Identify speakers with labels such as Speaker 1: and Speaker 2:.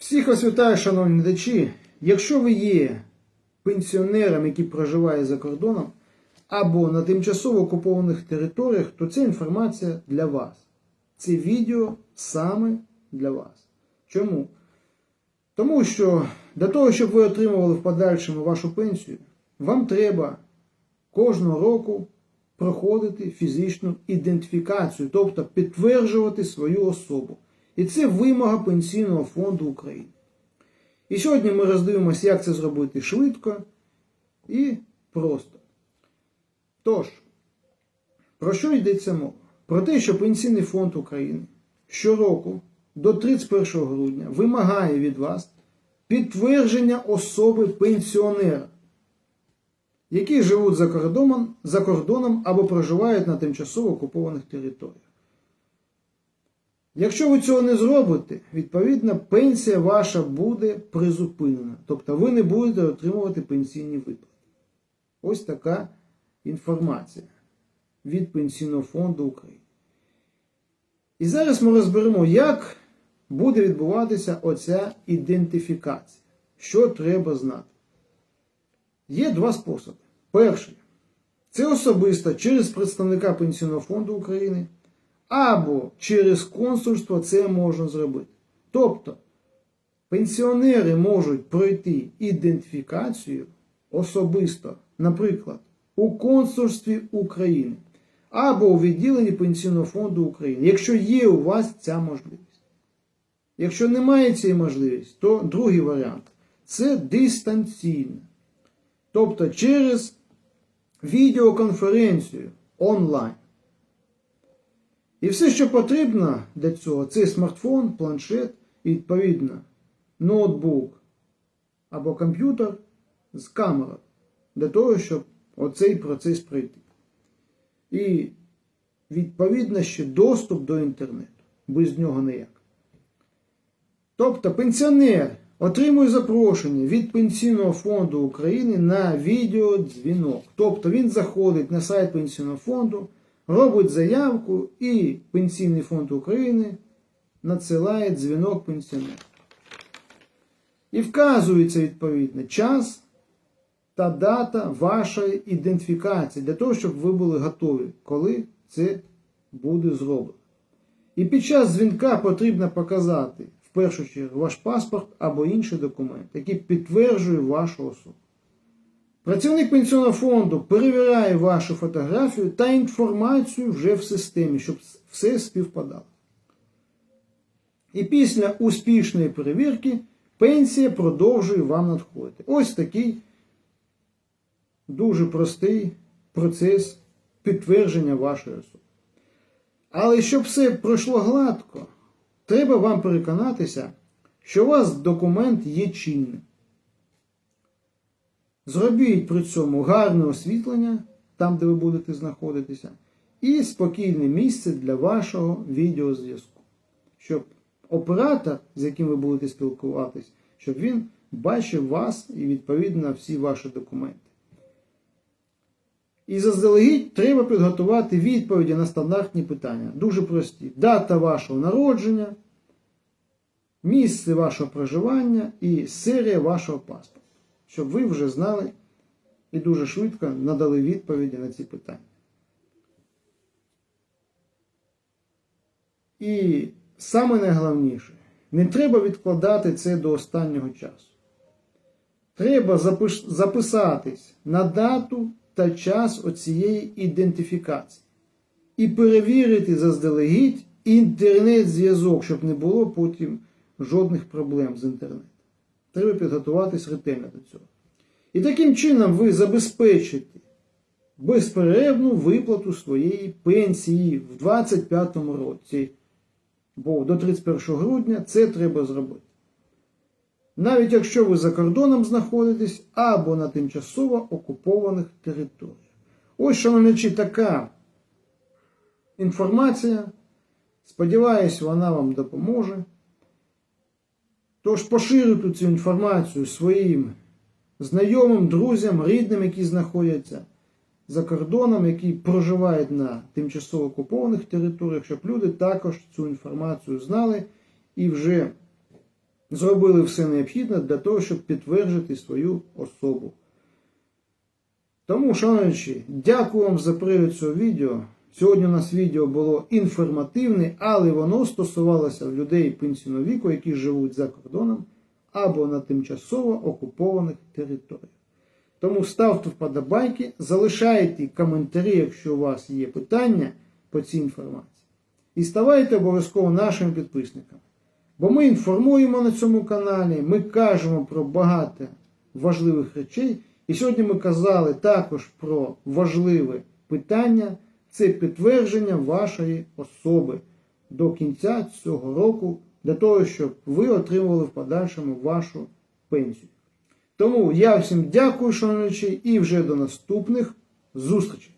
Speaker 1: Всіх вас вітаю, шановні глядачі. Якщо ви є пенсіонером, який проживає за кордоном, або на тимчасово окупованих територіях, то ця інформація для вас. Це відео саме для вас. Чому? Тому що для того, щоб ви отримували в подальшому вашу пенсію, вам треба кожного року проходити фізичну ідентифікацію, тобто підтверджувати свою особу. І це вимога Пенсійного фонду України. І сьогодні ми роздивимося, як це зробити швидко і просто. Тож, про що йдеться мова? Про те, що Пенсійний фонд України щороку до 31 грудня вимагає від вас підтвердження особи пенсіонера, які живуть за кордоном, за кордоном або проживають на тимчасово окупованих територіях. Якщо ви цього не зробите, відповідно, пенсія ваша буде призупинена. Тобто ви не будете отримувати пенсійні виплати. Ось така інформація від Пенсійного фонду України. І зараз ми розберемо, як буде відбуватися оця ідентифікація. Що треба знати. Є два способи. Перший це особисто через представника Пенсійного фонду України або через консульство це можна зробити. Тобто пенсіонери можуть пройти ідентифікацію особисто, наприклад, у консульстві України або у відділенні Пенсійного фонду України, якщо є у вас ця можливість. Якщо немає цієї можливості, то другий варіант це дистанційно. Тобто через відеоконференцію онлайн. І все, що потрібно для цього, це смартфон, планшет і, відповідно, ноутбук або комп'ютер з камерою для того, щоб оцей процес пройти. І, відповідно, ще доступ до інтернету. Без нього ніяк. Тобто пенсіонер отримує запрошення від Пенсійного фонду України на відеодзвінок. Тобто він заходить на сайт Пенсійного фонду, робить заявку і Пенсійний фонд України надсилає дзвінок пенсіонеру. І вказується відповідно час та дата вашої ідентифікації для того, щоб ви були готові, коли це буде зроблено. І під час дзвінка потрібно показати в першу чергу ваш паспорт або інший документ, який підтверджує вашу особу. Працівник пенсійного фонду перевіряє вашу фотографію та інформацію вже в системі, щоб все співпадало. І після успішної перевірки пенсія продовжує вам надходити. Ось такий дуже простий процес підтвердження вашої особи. Але щоб все пройшло гладко, треба вам переконатися, що у вас документ є чинним. Зробіть при цьому гарне освітлення, там, де ви будете знаходитися, і спокійне місце для вашого відеозв'язку. Щоб оператор, з яким ви будете спілкуватись, щоб він бачив вас і відповідно всі ваші документи. І заздалегідь треба підготувати відповіді на стандартні питання. Дуже прості. Дата вашого народження, місце вашого проживання і серія вашого паспорта. Щоб ви вже знали і дуже швидко надали відповіді на ці питання. І саме найголовніше, не треба відкладати це до останнього часу. Треба запис- записатись на дату та час оцієї ідентифікації. І перевірити заздалегідь інтернет-зв'язок, щоб не було потім жодних проблем з інтернетом. Треба підготуватись ретельно до цього. І таким чином ви забезпечите безперервну виплату своєї пенсії в 2025 році. Бо до 31 грудня це треба зробити. Навіть якщо ви за кордоном знаходитесь або на тимчасово окупованих територіях. Ось, шановничі, така інформація. Сподіваюсь, вона вам допоможе. Тож поширюйте цю інформацію своїм знайомим, друзям, рідним, які знаходяться за кордоном, які проживають на тимчасово окупованих територіях, щоб люди також цю інформацію знали і вже зробили все необхідне для того, щоб підтвердити свою особу. Тому, шановні, дякую вам за перегляд цього відео. Сьогодні у нас відео було інформативне, але воно стосувалося людей пенсійного віку, які живуть за кордоном або на тимчасово окупованих територіях. Тому ставте вподобайки, залишайте коментарі, якщо у вас є питання по цій інформації. І ставайте обов'язково нашими підписниками. Бо ми інформуємо на цьому каналі, ми кажемо про багато важливих речей. І сьогодні ми казали також про важливе питання це підтвердження вашої особи до кінця цього року, для того, щоб ви отримували в подальшому вашу пенсію. Тому я всім дякую, шановні, і вже до наступних зустрічей.